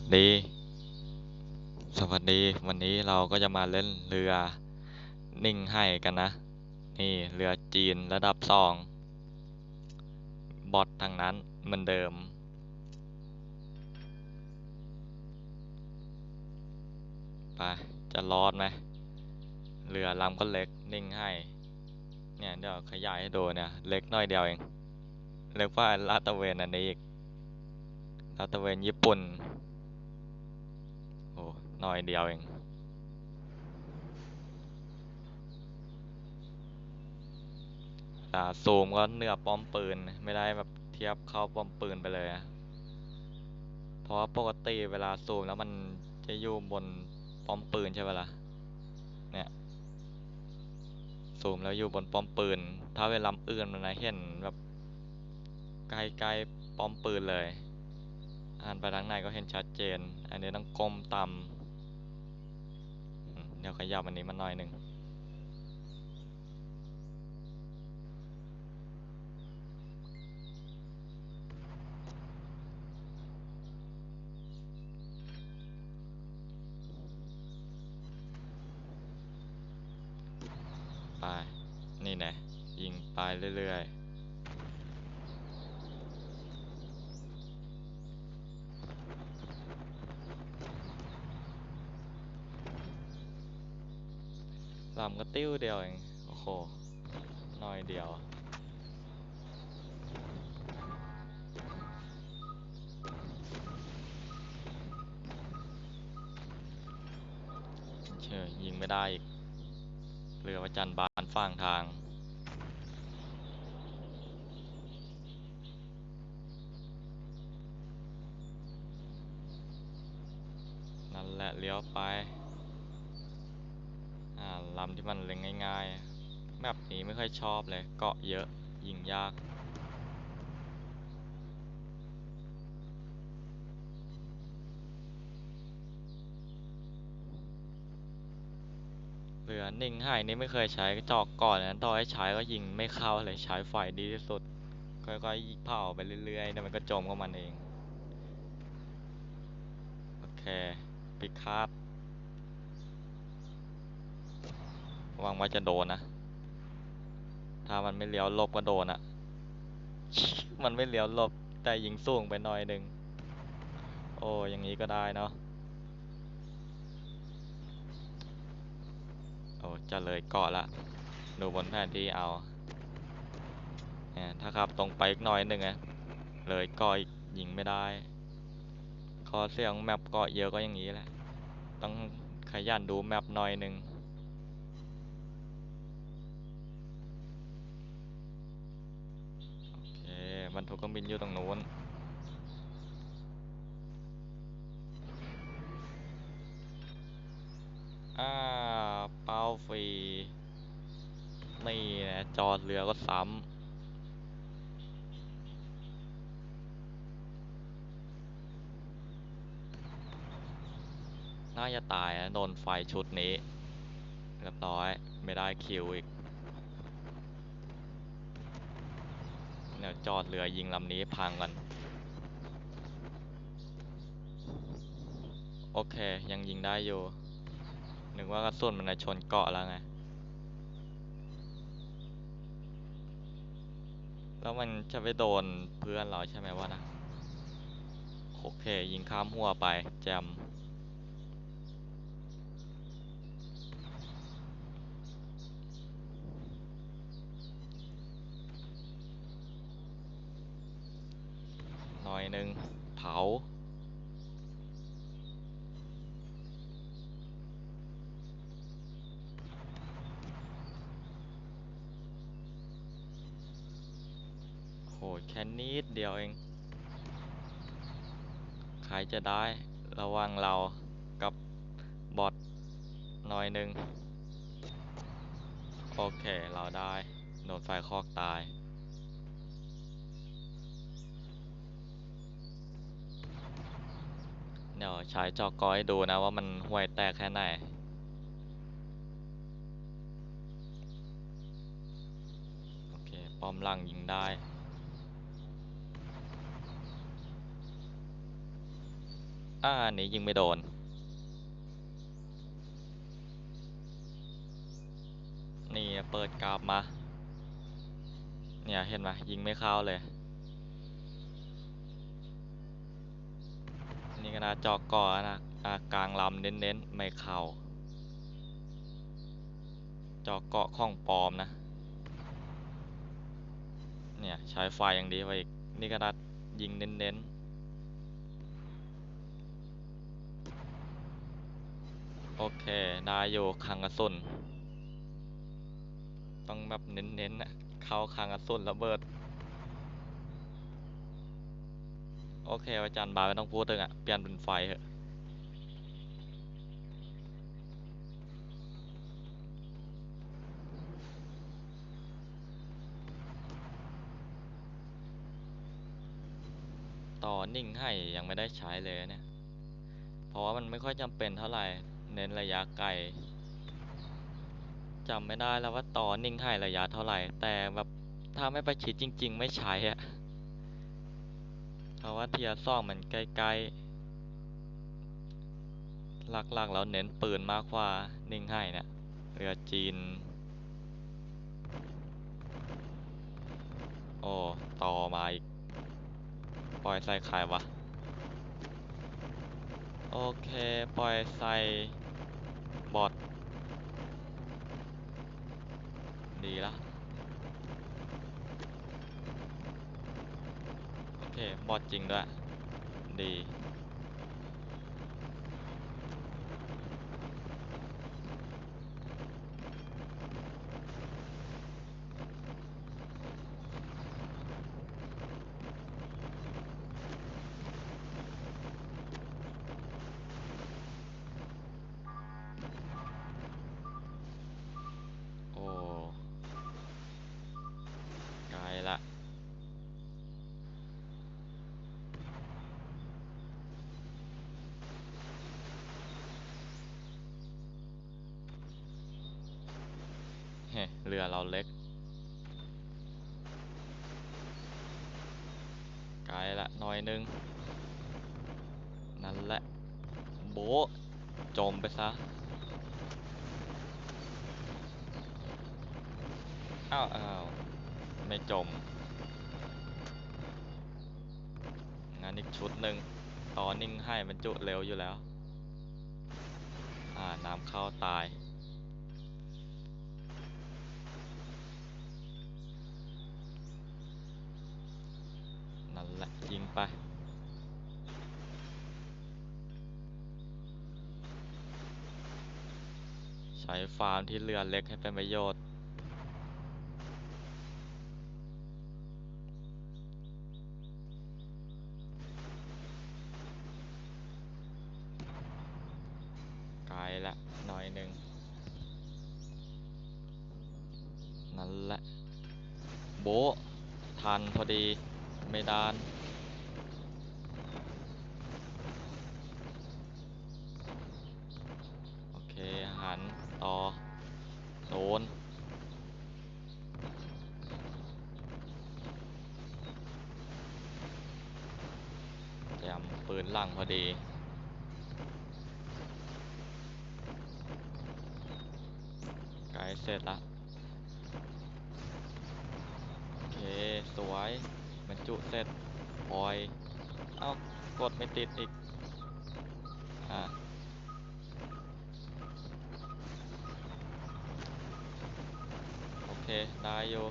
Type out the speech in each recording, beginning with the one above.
วัสดี สวัสดี วันนี้เราก็จะมาเล่นเรือนิ่งให้กันนะ นี่เรือจีนระดับสอง บอททางนั้นเหมือนเดิม ไป จะรอดไหมเรือลำก็เล็กนิ่งให้ เนี่ยเดี๋ยวขยายให้ดูเนี่ย เล็กน้อยเดียวเอง เล็กกว่าลาดตะเวนอันนี้อีกลาดตะเวนญี่ปุ่น โอ้น้อยเดียวเอง แต่ซูมก็เหนือป้อมปืน ไม่ได้แบบเทียบเข้าป้อมปืนไปเลย เพราะปกติเวลาซูมแล้วมันจะอยู่บนป้อมปืนใช่ไหมล่ะ เนี่ยซูมแล้วอยู่บนป้อมปืน ถ้าเวลาอื่นมันนะเห็นแบบใกลๆป้อมปืนเลย อ่านไปทางไหนก็เห็นชัดเจน อันนี้ต้องก้มต่ำเดี๋ยวขยับอันนี้มาหน่อยหนึ่ง ไป นี่แน่ยิงไปเรื่อยๆ ลำก็ติ้วเดียวเอง โอ้โหน้อยเดียว เชื่อยิงไม่ได้อีก เรือประจันบานฝั่งทางนั่นแหละเลี้ยวไป ลำที่มันเล็งง่ายๆ แบบนี้ไม่ค่อยชอบเลย เกาะเยอะ ยิงยากเรือนิ่งให้นี่ไม่เคยใช้จอกก่อนนะต่อให้ใช้ก็ยิงไม่เข้าเลยใช้ไฟดีที่สุด ค่อยๆเผาไปเรื่อยๆเดี๋ยวมันก็จมของมันเอง โอเคปิดคา ดหวังว่าจะโดนนะ ถ้ามันไม่เลี้ยวลบก็โดนอะมันไม่เลี้ยวลบแต่ยิงสูงไปหน่อยหนึ่งโอ้อย่างนี้ก็ได้เนาะโอ้จะเลยเกาะละ ดูบนแผนที่เอาเนี่ยถ้าขับตรงไปอีกหน่อยหนึ่งอะเลยเกาะอีกยิงไม่ได้ขอเสียงแมปเกาะเยอะก็อย่างนี้แหละ ต้องขยันดูแมปหน่อยหนึ่งโอเค บรรทุกเครื่องบินอยู่ตรงนู้นอ่าเป้าฟรีนี่นะจอดเรือก็ซ้ำน่าจะตายนะโดนไฟชุดนี้เรียบร้อยไม่ได้คิวอีกเดี๋ยวจอดเรือยิงลำนี้พังกัน โอเค ยังยิงได้อยู่ นึกว่ากระสุนมันจะชนเกาะแล้วไง แล้วมันจะไปโดนเพื่อนเราใช่ไหมวะนะ โอเค ยิงข้ามหัวไป แจม ห นึ่งเผา โหแค่นิดเดียวเอง ใครจะได้ระว่างเรากับบอทหน่อยหนึ่ง โอเค เราได้โดนไฟคอกตาย เดี๋ยวใช้จอกอให้ดูนะว่ามันห่วยแตกแค่ไหนโอเคป้อมหลังยิงได้อ่านนี้ยิงไม่โดนนี่เปิดกราฟมา เนี่ยเห็นไหมยิงไม่เข้าเลย นะจอกก่อนะกลางลำเน้นๆ ไม่เข้าจอกเกาะข้องปลอมนะ เนี่ยใช้ไฟอย่างดีไปอีก นี่ก็นัดยิงเน้นๆโอเค ได้อยู่คังกระสุน ต้องแบบเน้นๆนะเข้าคังกระสุนระเบิด โอเคอาจารย์บาไม่ต้องพูดถึงอะ เปลี่ยนเป็นไฟเถอะต่อนิ่งให้ยังไม่ได้ใช้เลยเนี่ย เพราะว่ามันไม่ค่อยจำเป็นเท่าไหร่ เน้นระยะไกลจำไม่ได้แล้วว่าต่อนิ่งให้ระยะเท่าไหร่ แต่แบบถ้าไม่ประชิดจริง ๆ ไม่ใช้อะาว่าเทียซ่องมันใกล้ๆ หลักๆแล้วเน้นปืนมากกว่า นิ่งให้เนี่ยเรือจีน โอ้ ต่อมาอีก ปล่อยใส่ไข่วะ โอเค ปล่อยใส่บอทดีละ โอ เคบอทจริงด้วย ดี โอ้ ไกลละ เฮ้เรือเราเล็ก ไกลละหน่อยนึง นั่นแหละ โบจมไปซะ อ้าวอ้าวไม่จมงั้นอีกชุดหนึ่งต่อนิ่งให้มันจุเร็วอยู่แล้ว อ่า น้ำเข้าตาย นั่น แหละยิงไป ใช้ฟาร์มที่เรือเล็กให้เป็นประโยชน์ไกลละหน่อยหนึ่งนั่นแหละ โบทันพอดี ไม่ดานโอเคหันต่อโดนแจมปืนหลังพอดีไกลเสร็จละโอเค สวย บรรจุเสร็จปล่อย เอากดไม่ติดอีก อ่าโอเค ได้อยู่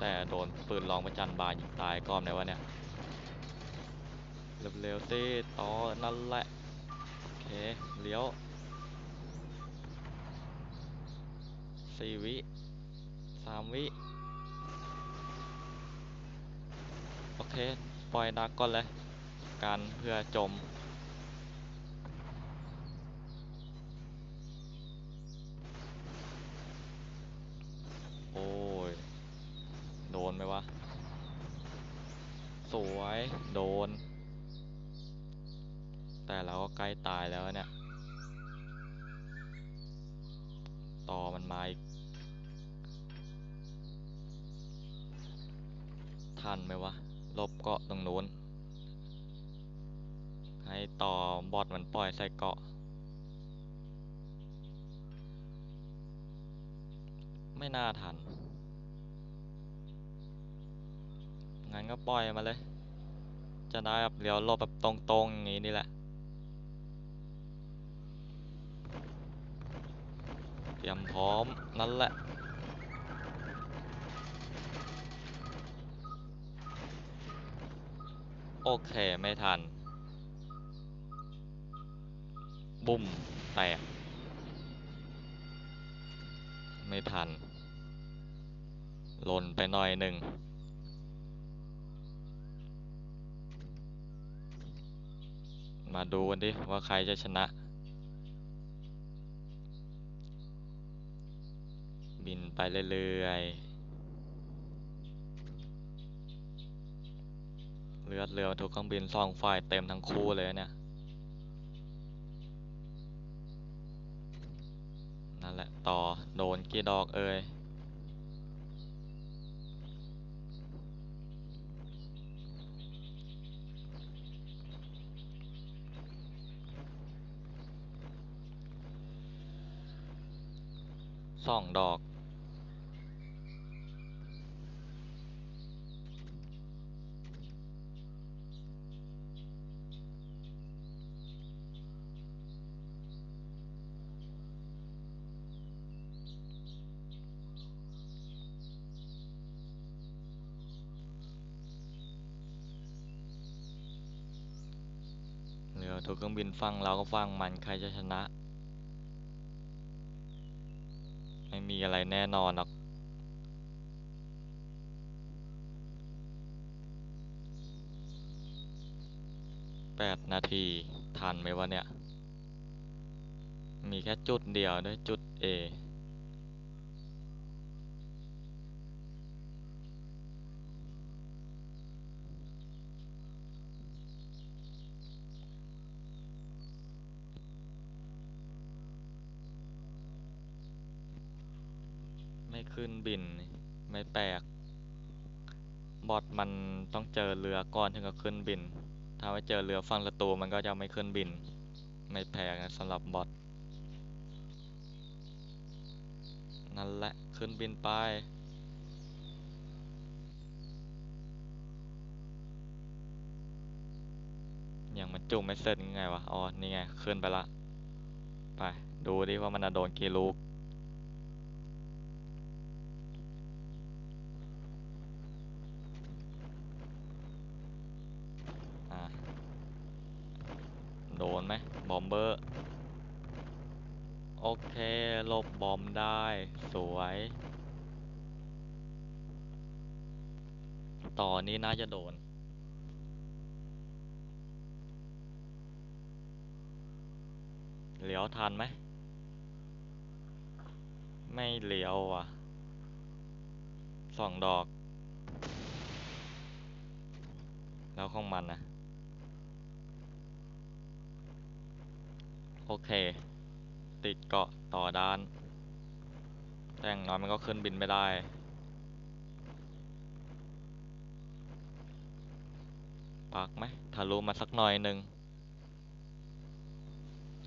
แต่โดนปืนลองประจันบานยิงตายก่อนในวะเนี่ย เร็วๆสิต่อนั่นแหละ โอเค เลี้ยวสี่วิ สามวิ โอเค ปล่อยดักก่อนเลยกันเพื่อจม โอ้ย โดนไหมวะ สวย โดน แต่เราก็ใกล้ตายแล้วเนี่ย ต่อมันมาอีก ทันไหมวะ ลบเกาะตรงนู้น ให้ต่อบอดเหมือนปล่อยใส่เกาะ ไม่น่าทัน งั้นก็ปล่อยมาเลย จะได้แบบเลี้ยวลบแบบตรงๆอย่างนี้นี่แหละเตรียมพร้อมนั่นแหละ โอเค ไม่ทัน บุ้มแตก ไม่ทัน หล่นไปหน่อยหนึ่งมาดูกันดิ ว่าใครจะชนะ บินไปเรื่อยๆ เลือดเรือบรรทุกเครื่องบินสองฝ่ายเต็มทั้งคู่เลยเนี่ย นั่นแหละต่อโดนกี่ดอกเอ่ยสองดอก เรือทุกเครื่องบินฟังเราก็ฟังมันใครจะชนะ ไม่มีอะไรแน่นอนหรอกแปดนาที ทันไหมวะเนี่ย มีแค่จุดเดียวด้วยจุด A ขึ้นบินไม่แปลกบอทมันต้องเจอเรือก่อนถึงจะขึ้นบิน ถ้าไว้เจอเรือฝั่งศัตรูมันก็จะไม่ขึ้นบิน ไม่แปลกนะสำหรับบอทนั่นแหละขึ้นบินไปยังมันจุ่มไม่เสร็จยังไงวะ อ๋อ นี่ไง ขึ้นไปละ ไป ดูดิว่ามันจะโดนกี่ลูก อะ โดนไหมบอมเบอร์ โอเคลบบอมได้ สวย ต่อนี้น่าจะโดน เหลียวทันไหม ไม่เหลียวว่ะสองดอก แล้วของมันนะ โอเค ติดเกาะต่อด้าน แต่อย่างน้อยมันก็ขึ้นบินไม่ได้ ปักไหมทะลุมาสักหน่อยหนึ่ง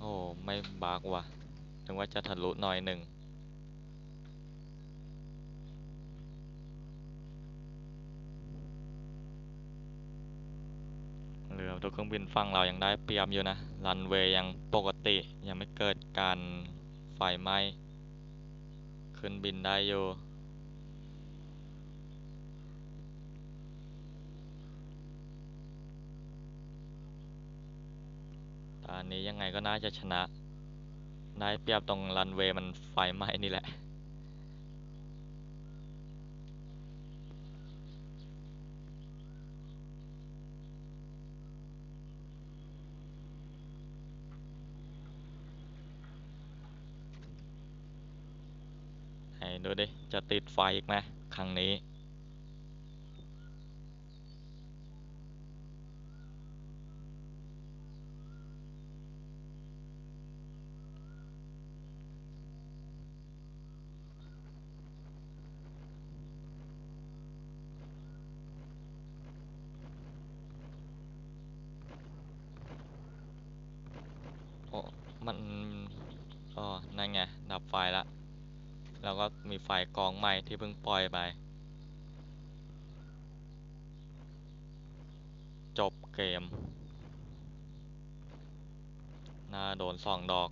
โอ้ ไม่บักว่ะ ถึงว่าจะทะลุหน่อยหนึ่ง เรือทุกเครื่องบินฝั่งเรายังได้เปรียบอยู่นะ รันเวย์ยังปกติยังไม่เกิดการไฟไหม้ขึ้นบินได้อยู่ตอนนี้ยังไงก็น่าจะชนะ ได้เปรียบตรงรันเวย์มันไฟไหม้นี่แหละ จะติดไฟอีกไหมครั้งนี้ มัน อ๋อ นั่นไง มีไฟกองใหม่ที่เพิ่งปล่อยไป จบเกมน่าโดนสองดอก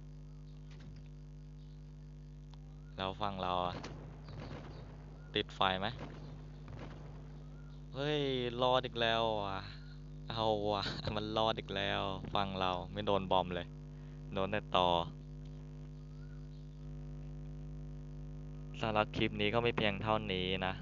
แล้วฟังเราอะติดไฟไหม เฮ้ย รอดอีกแล้วอะ เอาว่ะ มันรอดอีกแล้ว ฟังเราไม่โดนบอมเลย โดนแต่ต่อ สำหรับคลิปนี้ก็ไม่เพียงเท่านี้นะ